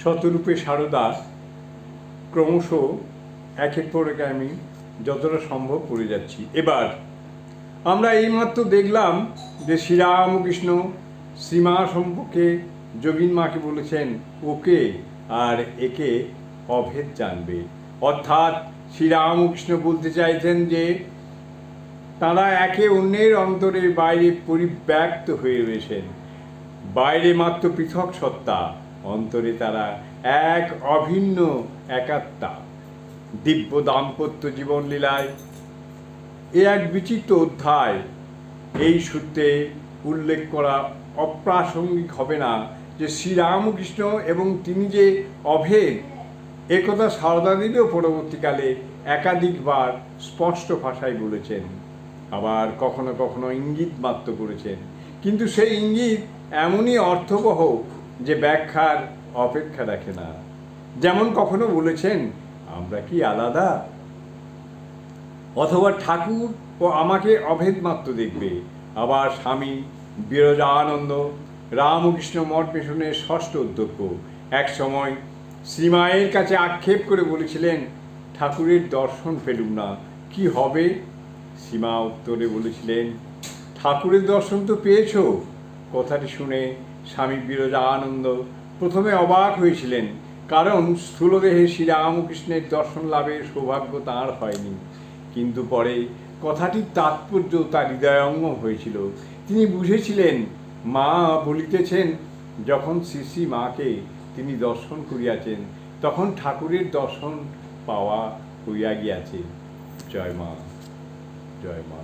শতরূপে সারদা ক্রমশ এক এক করে আমি যতটা সম্ভব পড়ে যাচ্ছি। এবার আমরা এইমাত্র দেখলাম যে শ্রীরামকৃষ্ণ শ্রীমা সম্পর্কে যোগিন মাকে বলেছেন, ওকে আর একে অভেদ জানবে। অর্থাৎ শ্রীরামকৃষ্ণ বলতে চাইছেন যে, তারা একে অন্যের অন্তরের বাইরে পরিব্যক্ত হয়ে রয়েছেন। বাইরে মাত্র পৃথক সত্তা অন্তরে তারা এক অভিন্ন একাত্মা। দিব্য দাম্পত্য জীবনলীলায় এ এক বিচিত্র অধ্যায়। এই সূত্রে উল্লেখ করা অপ্রাসঙ্গিক হবে না যে শ্রীরামকৃষ্ণ এবং তিনি যে অভেদ একথা সারদা সারদাদেবীও পরবর্তীকালে একাধিকবার স্পষ্ট ভাষায় বলেছেন। আবার কখনো কখনো ইঙ্গিত মাত্র করেছেন। কিন্তু সেই ইঙ্গিত এমনই অর্থবহ যে ব্যাখ্যার অপেক্ষা রাখে না। যেমন কখনো বলেছেন, আমরা কি আলাদা? অথবা, ঠাকুর ও আমাকে অভেদ মাত্র দেখবে। আবার, স্বামী বিরজানন্দ, রামকৃষ্ণ মঠ মিশনের ষষ্ঠ অধ্যক্ষ। এক সময়, শ্রীমায়ের কাছে আক্ষেপ করে বলেছিলেন, ঠাকুরের দর্শন পেলুম না, কি হবে? সীমা উত্তরে বলেছিলেন, ঠাকুরের দর্শন তো পেয়েছ। কথাটি শুনে স্বামী বিরজা আনন্দ প্রথমে অবাক হয়েছিলেন, কারণ স্থূলদেহে শ্রীরামকৃষ্ণের দর্শন লাভের সৌভাগ্য তাঁর হয়নি। কিন্তু পরে কথাটির তাৎপর্য তার হৃদয়ঙ্গ হয়েছিল। তিনি বুঝেছিলেন, মা বলিতেছেন, যখন শ্রী মাকে তিনি দর্শন করিয়াছেন, তখন ঠাকুরের দর্শন পাওয়া হইয়া গিয়াছে। জয় মা জয় মা।